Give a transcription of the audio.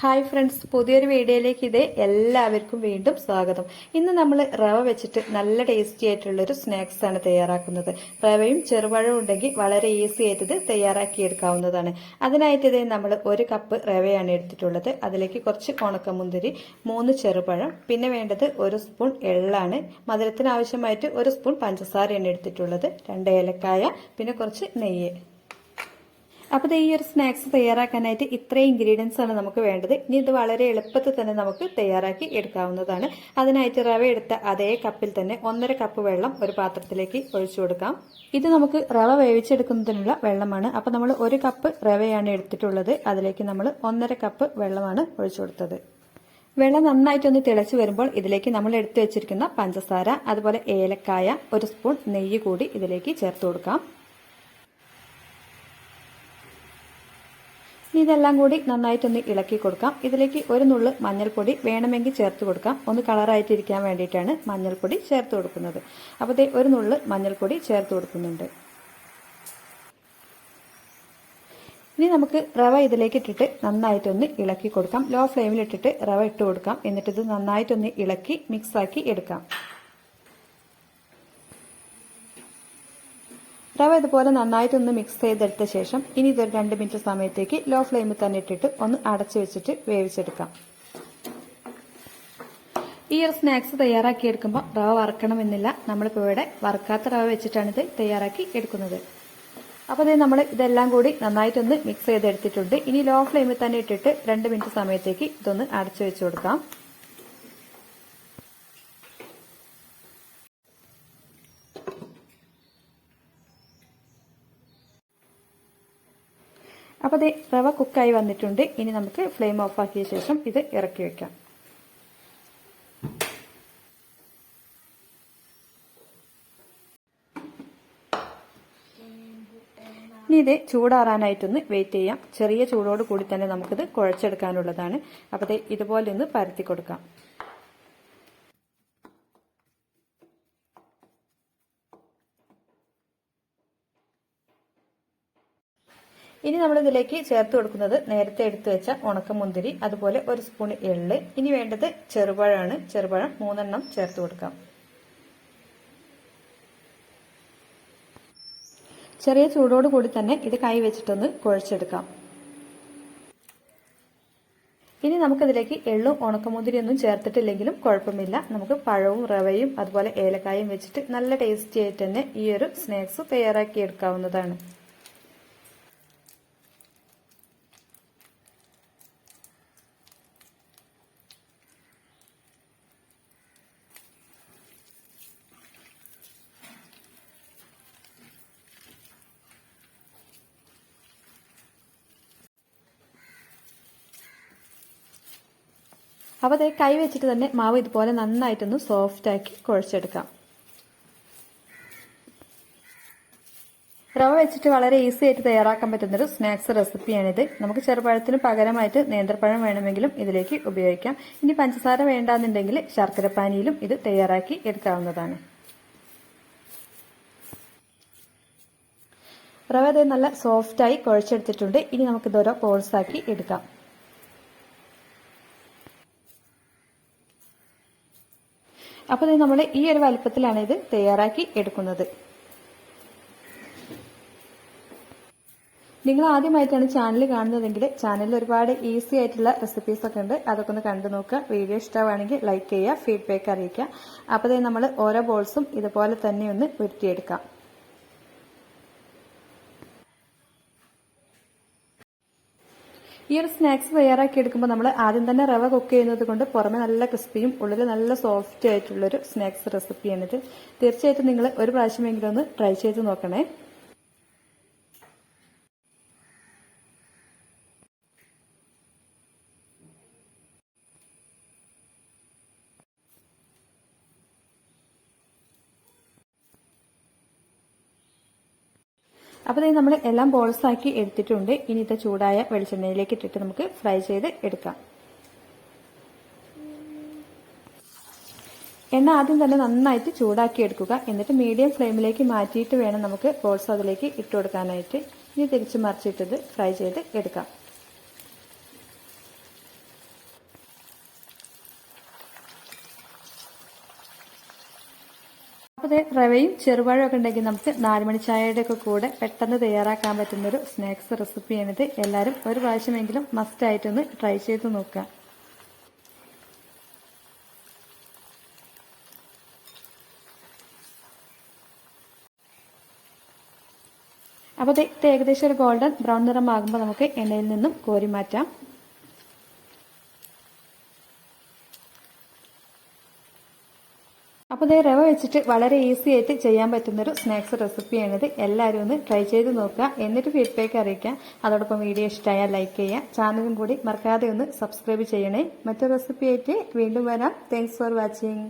Hi friends പുതിയൊരു വീഡിയോയിലേക്ക് ഇത് എല്ലാവർക്കും വീണ്ടും സ്വാഗതം. ഇന്ന് നമ്മൾ റവ വെച്ചിട്ട് നല്ല ടേസ്റ്റി ആയിട്ടുള്ള ഒരു സ്നാക്സ് ആണ് തയ്യാറാക്കുന്നത്. റവയും ചെറുപഴവും ഉണ്ടെങ്കിൽ വളരെ ഈസി ആയിട്ട് ഇത് തയ്യാറാക്കിയെടുക്കാവുന്നതാണ്. അതിനായിട്ട് ഇത് നമ്മൾ ഒരു കപ്പ് റവയാണ് എടുത്തിട്ടുള്ളത്. അതിലേക്ക് കുറച്ച് ഉണക്കമുന്തിരി മൂന്ന് ചെറുപഴം പിന്നെ വേണ്ടത് ഒരു സ്പൂൺ എള്ളാണ്. മധുരത്തിന് ആവശ്യമായിട്ട് ഒരു സ്പൂൺ പഞ്ചസാരയാണ് എടുത്തിട്ടുള്ളത്. രണ്ട് ഏലക്കായ പിന്നെ കുറച്ച് നെയ്യ്. അപ്പോൾ ഈ ഒരു സ്നാക്സ് തയ്യാറാക്കാനായിട്ട് ഇത്രയും ഇൻഗ്രീഡിയൻസ് ആണ് നമുക്ക് വേണ്ടത്. ഇനി ഇത് വളരെ എളുപ്പത്തിൽ തന്നെ നമുക്ക് തയ്യാറാക്കി എടുക്കാവുന്നതാണ്. അതിനായിട്ട് റവ എടുത്ത അതേ കപ്പിൽ തന്നെ ഒന്നര കപ്പ് വെള്ളം ഒരു പാത്രത്തിലേക്ക് ഒഴിച്ചു കൊടുക്കാം. ഇത് നമുക്ക് റവ വേവിച്ചെടുക്കുന്നതിനുള്ള വെള്ളമാണ്. അപ്പോൾ നമ്മൾ ഒരു കപ്പ് റവയാണ് എടുത്തിട്ടുള്ളത്. അതിലേക്ക് നമ്മൾ ഒന്നര കപ്പ് വെള്ളമാണ് ഒഴിച്ചു കൊടുത്തത്. വെള്ളം നന്നായിട്ടൊന്ന് തിളച്ചു വരുമ്പോൾ ഇതിലേക്ക് നമ്മൾ എടുത്തു വെച്ചിരിക്കുന്ന പഞ്ചസാര അതുപോലെ ഏലക്കായ ഒരു സ്പൂൺ നെയ്യ് കൂടി ഇതിലേക്ക് ചേർത്ത് കൊടുക്കാം. ഇനി ഇതെല്ലാം കൂടി നന്നായിട്ടൊന്ന് ഇളക്കി കൊടുക്കാം. ഇതിലേക്ക് ഒരു നുള്ള് മഞ്ഞൾപ്പൊടി വേണമെങ്കിൽ ചേർത്ത് കൊടുക്കാം. ഒന്ന് കളറായിട്ടിരിക്കാൻ വേണ്ടിയിട്ടാണ് മഞ്ഞൾപ്പൊടി ചേർത്ത് കൊടുക്കുന്നത്. അപ്പോൾ ദേ ഒരു നുള്ള് മഞ്ഞൾപ്പൊടി ചേർത്ത് കൊടുക്കുന്നുണ്ട്. ഇനി നമുക്ക് റവ ഇതിലേക്ക് ഇട്ടിട്ട് നന്നായിട്ടൊന്ന് ഇളക്കി കൊടുക്കാം. ലോ ഫ്ലെയിമിൽ ഇട്ടിട്ട് റവ ഇട്ട് കൊടുക്കാം. എന്നിട്ട് ഇത് നന്നായിട്ടൊന്ന് ഇളക്കി മിക്സാക്കി എടുക്കാം. റവ ഇതുപോലെ നന്നായിട്ടൊന്ന് മിക്സ് ചെയ്തെടുത്ത ശേഷം ഇനി ഇതൊരു രണ്ട് മിനിറ്റ് സമയത്തേക്ക് ലോ ഫ്ലെയിമിൽ തന്നെ ഇട്ടിട്ട് ഒന്ന് അടച്ചു വെച്ചിട്ട് വേവിച്ചെടുക്കാം. ഈ ഒരു സ്നാക്സ് തയ്യാറാക്കി എടുക്കുമ്പോൾ റവ വറക്കണമെന്നില്ല. നമ്മളിപ്പോൾ ഇവിടെ വറക്കാത്ത റവ വെച്ചിട്ടാണ് ഇത് തയ്യാറാക്കി എടുക്കുന്നത്. അപ്പോൾ ഇത് നമ്മൾ ഇതെല്ലാം കൂടി നന്നായിട്ടൊന്ന് മിക്സ് ചെയ്തെടുത്തിട്ടുണ്ട്. ഇനി ലോ ഫ്ലെയിമിൽ തന്നെ ഇട്ടിട്ട് രണ്ട് മിനിറ്റ് സമയത്തേക്ക് ഇതൊന്ന് അടച്ചു വെച്ച് കൊടുക്കാം. അപ്പോൾ അത് റവ കുക്കായി വന്നിട്ടുണ്ട്. ഇനി നമുക്ക് ഫ്ലെയിം ഓഫ് ആക്കിയ ശേഷം ഇത് ഇറക്കി വെക്കാം. ഇനി ഇത് ചൂടാറാനായിട്ടൊന്ന് വെയിറ്റ് ചെയ്യാം. ചെറിയ ചൂടോട് കൂടി തന്നെ നമുക്കിത് കുഴച്ചെടുക്കാനുള്ളതാണ്. അപ്പോൾ ഇതുപോലെ ഒന്ന് പരത്തി കൊടുക്കാം. ഇനി നമ്മൾ ഇതിലേക്ക് ചേർത്ത് കൊടുക്കുന്നത് നേരത്തെ എടുത്തു വെച്ച ഉണക്കമുന്തിരി അതുപോലെ ഒരു സ്പൂൺ എള്ള്. ഇനി വേണ്ടത് ചെറുപഴമാണ്. ചെറുപഴം മൂന്നെണ്ണം ചേർത്ത് കൊടുക്കാം. ചെറിയ ചൂടോട് കൂടി തന്നെ ഇത് കൈ വെച്ചിട്ടൊന്ന് കുഴച്ചെടുക്കാം. ഇനി നമുക്കിതിലേക്ക് എള്ളും ഉണക്കമുന്തിരിയൊന്നും ചേർത്തിട്ടില്ലെങ്കിലും കുഴപ്പമില്ല. നമുക്ക് പഴവും റവയും അതുപോലെ ഏലക്കായും വെച്ചിട്ട് നല്ല ടേസ്റ്റി ആയിട്ട് തന്നെ ഈ ഒരു സ്നാക്സ് തയ്യാറാക്കി എടുക്കാവുന്നതാണ്. അപ്പോൾ അതേ കൈ വെച്ചിട്ട് തന്നെ മാവ് ഇതുപോലെ നന്നായിട്ടൊന്ന് സോഫ്റ്റ് ആക്കി കുഴച്ചെടുക്കാം. റവ വെച്ചിട്ട് വളരെ ഈസി ആയിട്ട് തയ്യാറാക്കാൻ പറ്റുന്ന ഒരു സ്നാക്സ് റെസിപ്പിയാണിത് നമുക്ക് ചെറുപഴത്തിന് പകരമായിട്ട് നേന്ത്രപ്പഴം വേണമെങ്കിലും ഇതിലേക്ക് ഉപയോഗിക്കാം. ഇനി പഞ്ചസാര വേണ്ടാന്നുണ്ടെങ്കിൽ ശർക്കരപ്പാനിയിലും ഇത് തയ്യാറാക്കി എടുക്കാവുന്നതാണ്. റവ അതേ നല്ല സോഫ്റ്റായി കുഴച്ചെടുത്തിട്ടുണ്ട്. ഇനി നമുക്കിത് പോൾസ് ബോൾസാക്കി എടുക്കാം. അപ്പോൾ നമ്മൾ ഈ ഒരു വലുപ്പത്തിലാണ് ഇത് തയ്യാറാക്കി എടുക്കുന്നത്. നിങ്ങൾ ആദ്യമായിട്ടാണ് ചാനൽ കാണുന്നതെങ്കിൽ ചാനലിൽ ഒരുപാട് ഈസി ആയിട്ടുള്ള റെസിപ്പീസ് ഒക്കെ ഉണ്ട്. അതൊക്കെ ഒന്ന് കണ്ടു നോക്കുക. വീഡിയോ ഇഷ്ടമാണെങ്കിൽ ലൈക്ക് ചെയ്യുക ഫീഡ്ബാക്ക് അറിയിക്കുക. അപ്പോൾ നമ്മൾ ഓരോ ബോൾസും ഇതുപോലെ തന്നെ ഒന്ന് ഉരുട്ടിയെടുക്കാം. ഈ ഒരു സ്നാക്സ് തയ്യാറാക്കി എടുക്കുമ്പോൾ നമ്മൾ ആദ്യം തന്നെ റവ കുക്ക് ചെയ്യുന്നത് കൊണ്ട് പുറമെ നല്ല ക്രിസ്പിയും ഉള്ളിൽ നല്ല സോഫ്റ്റ് ആയിട്ടുള്ളൊരു സ്നാക്സ് റെസിപ്പിയാണിത് തീർച്ചയായിട്ടും നിങ്ങൾ ഒരു പ്രാവശ്യമെങ്കിലും ഒന്ന് ട്രൈ ചെയ്ത് നോക്കണേ. അപ്പോൾ ഇത് നമ്മൾ എല്ലാം ബോൾസ് ആക്കി എടുത്തിട്ടുണ്ട്. ഇനി ഇത് ചൂടായ വെളിച്ചെണ്ണയിലേക്ക് ഇട്ടിട്ട് നമുക്ക് ഫ്രൈ ചെയ്ത് എടുക്കാം. എണ്ണ ആദ്യം തന്നെ നന്നായിട്ട് ചൂടാക്കി എടുക്കുക. എന്നിട്ട് മീഡിയം ഫ്ലെയിമിലേക്ക് മാറ്റിയിട്ട് വേണം നമുക്ക് ബോൾസ് അതിലേക്ക് ഇട്ട് കൊടുക്കാനായിട്ട്. ഇനി തിരിച്ച് മറിച്ചിട്ടത് ഫ്രൈ ചെയ്ത് എടുക്കാം. അപ്പോൾ റവയും ചെറുപഴവും ഒക്കെ ഉണ്ടെങ്കിൽ നമുക്ക് നാലുമണി ചായയുടെ ഒക്കെ കൂടെ പെട്ടെന്ന് തയ്യാറാക്കാൻ പറ്റുന്ന ഒരു സ്നാക്സ് റെസിപ്പിയാണിത്. എല്ലാവരും ഒരു പ്രാവശ്യമെങ്കിലും മസ്റ്റ് ആയിട്ടൊന്ന് ട്രൈ ചെയ്ത് നോക്കുക. അപ്പോൾ ഇത് ഏകദേശം ഒരു ഗോൾഡൻ ബ്രൗൺ നിറമാകുമ്പോൾ നമുക്ക് എണ്ണയിൽ നിന്നും കോരി മാറ്റാം. അപ്പോൾ ഇത് റവ വെച്ചിട്ട് വളരെ ഈസി ആയിട്ട് ചെയ്യാൻ പറ്റുന്നൊരു സ്നാക്സ് റെസിപ്പിയാണിത് എല്ലാവരും ഒന്ന് ട്രൈ ചെയ്ത് നോക്കുക. എന്നിട്ട് ഫീഡ്ബാക്ക് അറിയിക്കുക. അതോടൊപ്പം വീഡിയോ ഇഷ്ടമായാൽ ലൈക്ക് ചെയ്യുക. ചാനലും കൂടി മറക്കാതെ ഒന്ന് സബ്സ്ക്രൈബ് ചെയ്യണേ. മറ്റൊരു റെസിപ്പി ആയിട്ട് വീണ്ടും വരാം. Thanks for watching